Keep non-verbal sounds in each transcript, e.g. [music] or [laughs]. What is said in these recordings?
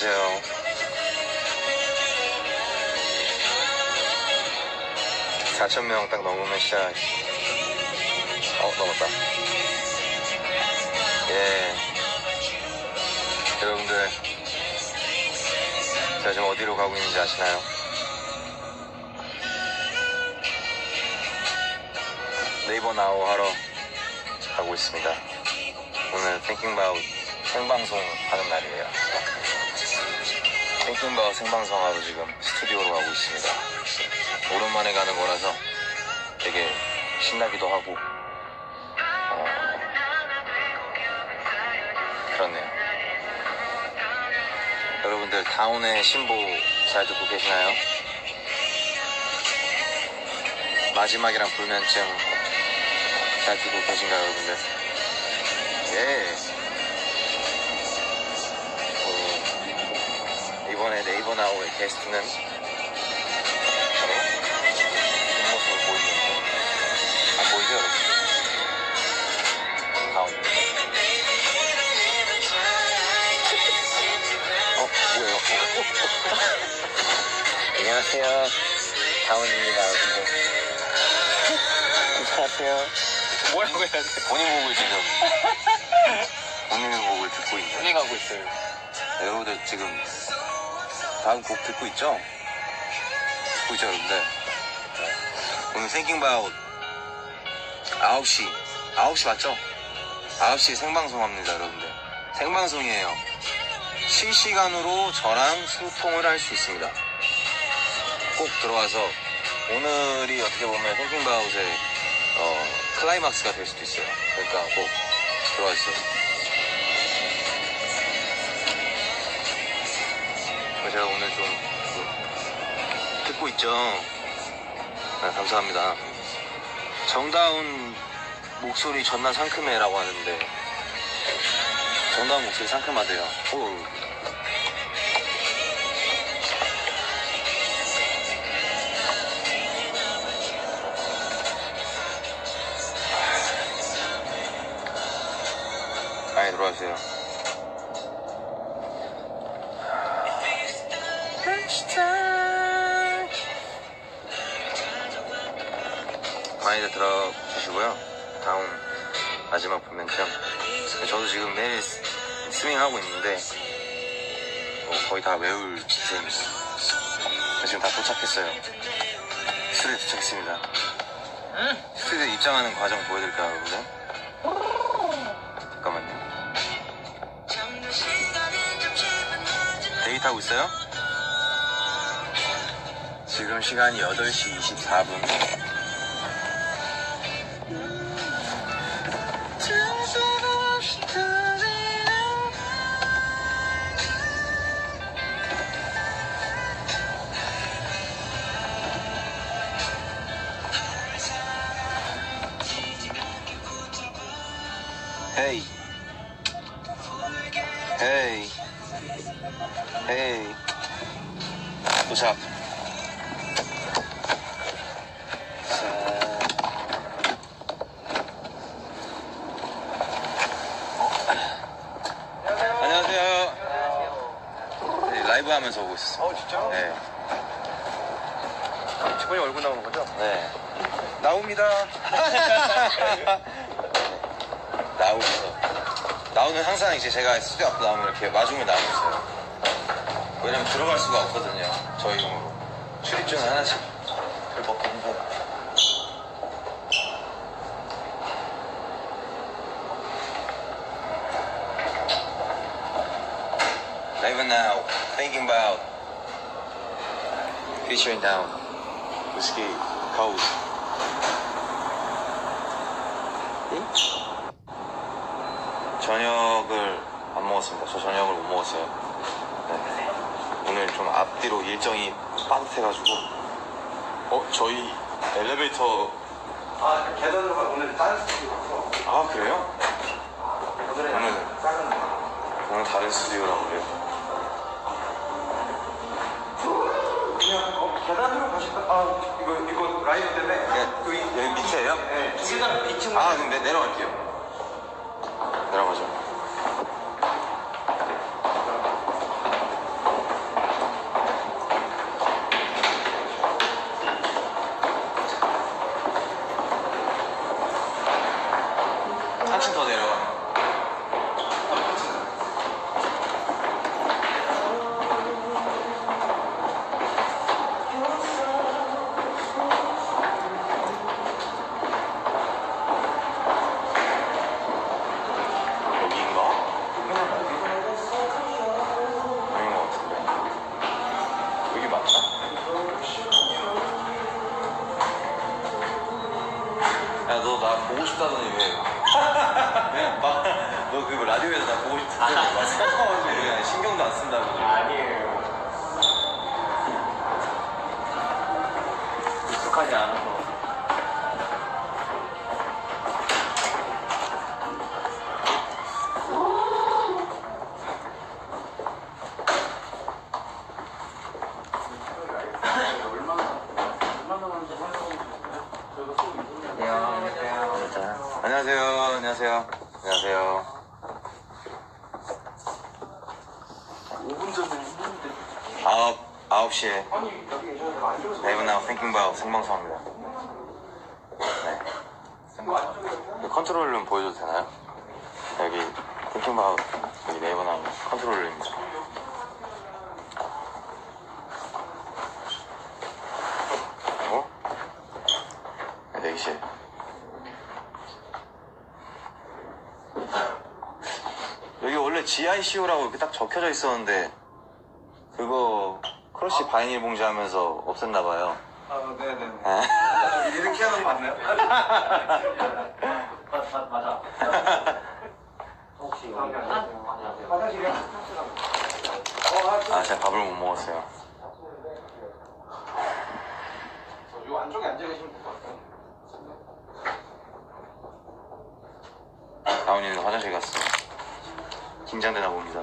안녕하세요. 사천 명 딱 넘으면 시작. 어, 넘었다. 예. 여러분들, 제가 지금 어디로 가고 있는지 아시나요? 네이버 나우 하러 가고 있습니다. 오늘 Thinking About 생방송 하는 날이에요. Thinking About 생방송 하러 지금 스튜디오로 가고 있습니다. 오랜만에 가는 거라서 되게 신나기도 하고, 어, 그렇네요. 여러분들 다운의 신보 잘 듣고 계시나요? 마지막이랑 불면증 잘 듣고 계신가요, 여러분들? 예. 이번에 나오의 게스트는 바로 뒷모습을 보이는데 안 보이죠, 여러분? 다운. 어, 뭐예요? [laughs] 안녕하세요. 다운입니다. 안녕하세요. 뭐라고 해야 돼? 본인 곡을 지금 본인 곡을 듣고 있는 분이 가고 있어요. 여러분들 지금 다음 곡 듣고 있죠? 듣고 있죠 여러분들? 오늘 Thinking About 9시. 9시 맞죠? 9시 생방송 합니다 여러분들. 생방송이에요. 실시간으로 저랑 소통을 할 수 있습니다. 꼭 들어와서 오늘이 어떻게 보면 Thinking About의 어, 클라이막스가 될 수도 있어요. 그러니까 꼭 들어와 주세요 제가 오늘 좀 그, 듣고 있죠. 네, 감사합니다. 정다운 목소리 전나 상큼해라고 하는데 정다운 목소리 상큼하대요. 오. 많이 들어와주세요. 많이들 들어주시고요. 다음 마지막 불면증. 저도 지금 매일 스- 스윙하고 있는데 어, 거의 다 외울 기세입니다. 지금 다 도착했어요. 스튜디오 도착했습니다. 스튜디오 입장하는 과정 보여드릴까요, 여러분들? 잠깐만요. 데이트 하고 있어요? 지금 시간이 8시 24분. 네, 라이브 하면서 오고 있었어요. 어, 진짜? 네. 직원이 얼굴 나오는 거죠? 네. 나옵니다. [laughs] 나오면서. 나오는 항상 이제 제가 스튜디오 앞에 나오면 이렇게 마중을 나오고 있어요. 왜냐면 들어갈 수가 없거든요. 저희 용으로. 출입증을 하나씩 긁어 보고. Live now, thinking about featuring down, whiskey, cold. 저녁을 안 먹었습니다. 저 저녁을 못 먹었어요. 네. 오늘 좀 앞뒤로 일정이 빠듯해가지고. 어, 저희 엘리베이터. 아, 계단으로 가 오늘 다른 스튜디오 가서 아, 그래요? 오늘은. 오늘 다른 스튜디오라고 그래요. 아, 이거 이거 라이브 때문에 네, 여기 여기 밑에요? 네, 두 계단 2층 아, 그럼 내, 내려갈게요. 내려가죠. 너 나 보고 싶다더니 왜? 너그 라디오에서 나 보고 싶다더니 막 서가지고 그냥 신경도 안 쓴다고. 아니에요. 익숙하지 않아서. 안녕하세요. 안녕하세요. 5분 전에 했는데. 아홉 아홉 시에 아니, 여기 계셔서 안 좋아서. 네이버 나우 땡킹 바우 생방송합니다. 네. 그 컨트롤 룸 보여줘도 되나요? 여기 땡킹 바우 여기 네이버 나우 컨트롤 룸입니다. 어? 네, 대기실. 여기 원래 GICO라고 이렇게 딱 적혀져 있었는데 그거 크러쉬 바이닐 봉지 하면서 없앴나 봐요. 아, 네네. 아, 이렇게 하는 거 맞나요? [laughs] 맞아, 맞아. 혹시 여기 화장실이요? 아, 제가 밥을 못 먹었어요. 요 안쪽에 앉아 계시면 될 것 같아요. 다운이는 화장실 갔어. 긴장되나 봅니다.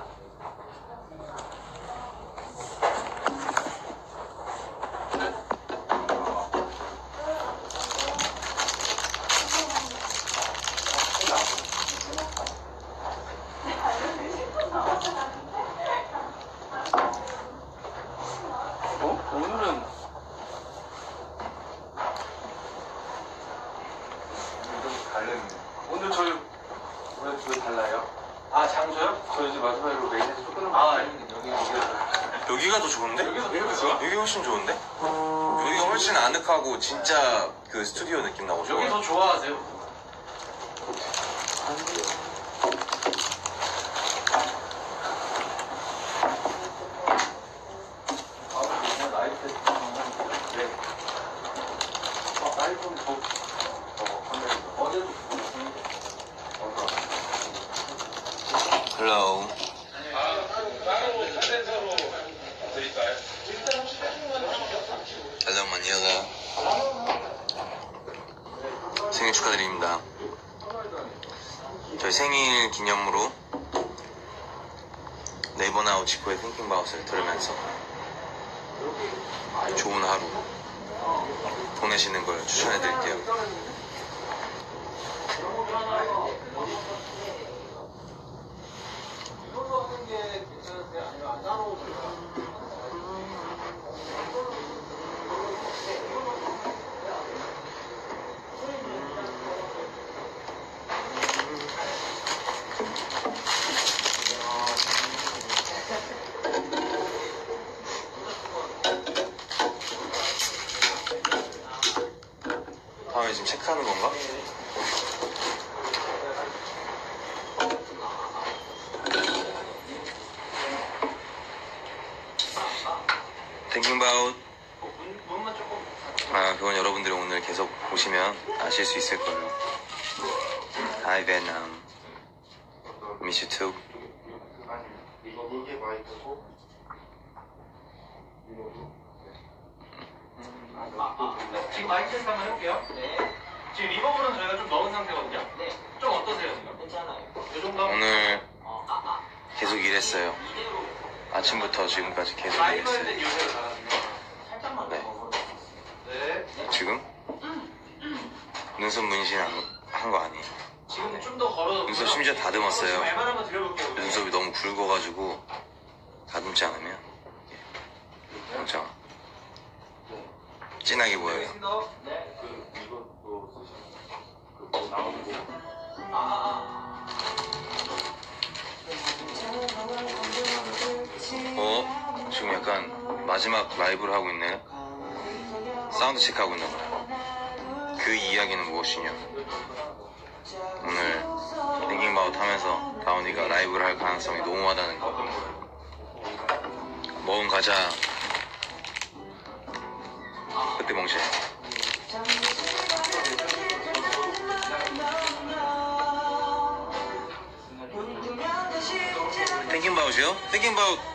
어? 오늘은 좀 달랐네. 오늘 저희 오늘 저희 달라요? 아 장소요? 저 이제 마지막으로 메인에서 조금 아 여기 여기 여기가 더 좋은데? 여기서 여기서 좋아? 여기 훨씬 좋은데? 여기가 훨씬 아늑하고 진짜 그 스튜디오 느낌 나고 좋아. 여기 더 좋아하세요? Hello. Hello, Manila. 생일 축하드립니다. 저희 생일 기념으로 네이버 나우 지코의 띵킹 바우스를 들으면서 좋은 하루 보내시는 걸 추천해 드릴게요. 다음에 지금 체크하는 건가? 땡킹 바웃 아 그건 여러분들이 오늘 계속 보시면 아실 수 있을 거예요 Hi Vietnam Miss you too 이게 마이크고 지금 마이크 테스트 한번 해볼게요. 네. 지금 리버브는 저희가 좀 넣은 상태거든요. 네. 좀 어떠세요, 지금? 괜찮아요. 이 정도 하면 오늘 어, 아, 아. 계속 일했어요 아침부터 지금까지 계속 일했어요 땐 요새로 잘 지금? 눈썹 문신 한 거 아니에요? 지금 좀 더 걸어. 눈썹 심지어 다듬었어요. 눈썹이 너무 굵어가지고 다듬지 않으면 엄청 진하게 보여요. 어? 지금 약간 마지막 라이브를 하고 있네요. 사운드 체크하고 있나 봐요. 그 이야기는 무엇이냐? 오늘 띵킹바웃 하면서 다운이가 라이브를 할 가능성이 농후하다는 거. 먹은 과자 그때 멍실. 띵킹바웃이요? 띵킹바웃은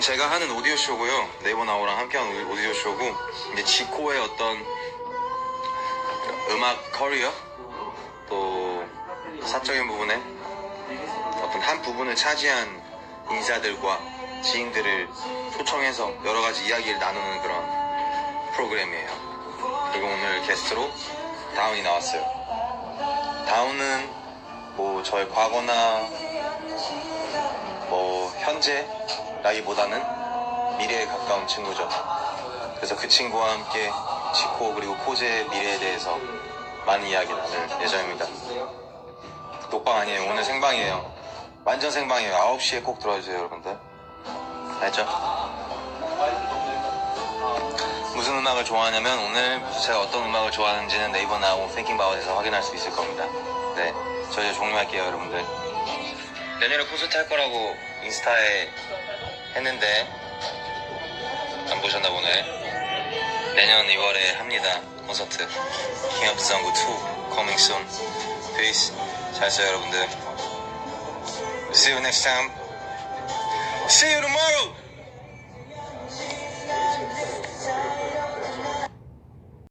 제가 하는 오디오 쇼고요. 네이버 나오랑 함께하는 오디오 쇼고 이제 지코의 어떤 음악 커리어 또 사적인 부분에 어떤 한 부분을 차지한 인사들과 지인들을 초청해서 여러 가지 이야기를 나누는 그런 프로그램이에요. 그리고 오늘 게스트로 다운이 나왔어요. 다운은 뭐 저의 과거나 뭐 현재 라기보다는 미래에 가까운 친구죠. 그래서 그 친구와 함께 지코 그리고 코제의 미래에 대해서 많은 이야기 나눌 예정입니다. 녹방 아니에요. 오늘 생방이에요. 완전 생방이에요. 9시에 꼭 들어와주세요, 여러분들. 알죠? 무슨 음악을 좋아하냐면 오늘 제가 어떤 음악을 좋아하는지는 네이버 나오고 땡킹바웃에서 확인할 수 있을 겁니다. 네, 저 이제 종료할게요, 여러분들. 내년에 콘서트 할 거라고 인스타에 했는데 안 보셨나 보네. 내년 2월에 합니다. 콘서트. 킹 오브 성구 2 coming soon. Peace. 잘 써요, 여러분들. See you next time. See you tomorrow.